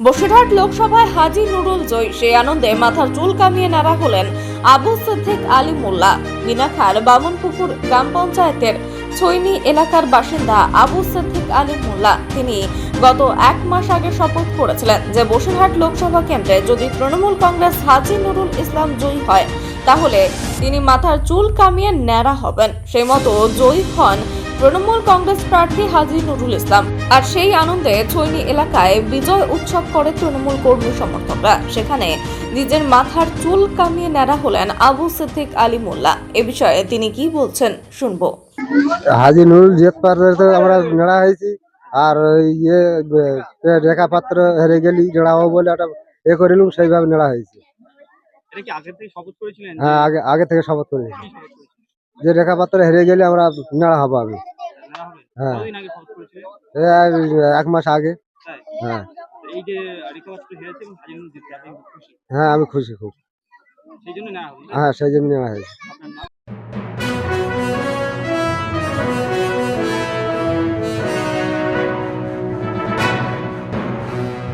বসিরহাট লোকসভায় হাজি নুরুল জয়। সেই আনন্দে মাথার চুল কামিয়ে নাড়া হলেন আবু সিদ্দিক আলী মোল্লা। মিনাখার বামনপুকুর গ্রাম পঞ্চায়েতের ছৈনি এলাকার বাসিন্দা আবু সিদ্দিক আলী মোল্লা। তিনি গত এক মাস আগে শপথ করেছিলেন যে বসিরহাট লোকসভা কেন্দ্রে যদি তৃণমূল কংগ্রেস হাজি নুরুল ইসলাম জয়ী হয়, তাহলে তিনি মাথার চুল কামিয়ে ন্যাড়া হবেন। সেই মতো জয়ী হন তৃণমূল কংগ্রেস প্রার্থী হাজি নুরুল ইসলাম। আর সেই আনন্দে ছৈনি এলাকায় বিজয় উৎসব করে তৃণমূল কর্মী সমর্থকরা। সেখানে নিজের মাথার চুল কামিয়ে নেড়া হলেন আবু সিদ্দিক আলী মোল্লা। এ বিষয়ে তিনি কি বলছেন শুনব। হাজি নুরুল আমরা নেড়া হয়েছি আর ইয়ে রেখা পাত্র হেরে গেলি নেড়াবো বলে একটা এ করিলুম সেইভাবে নেড়া হয়েছে। এটা কি আগে থেকে হ্যাঁ আগে আগে থেকে শপথ করি কি শপথ করেছিলেন যে রেখা পাত্র হেরে গেলে আমরা নেড়া হব আমি হবে হ্যাঁ। এক মাস আগে। হ্যাঁ। হ্যাঁ আমি খুশি খুব। সেই জন্য হ্যাঁ সেই জন্য নেওয়া হয়েছে।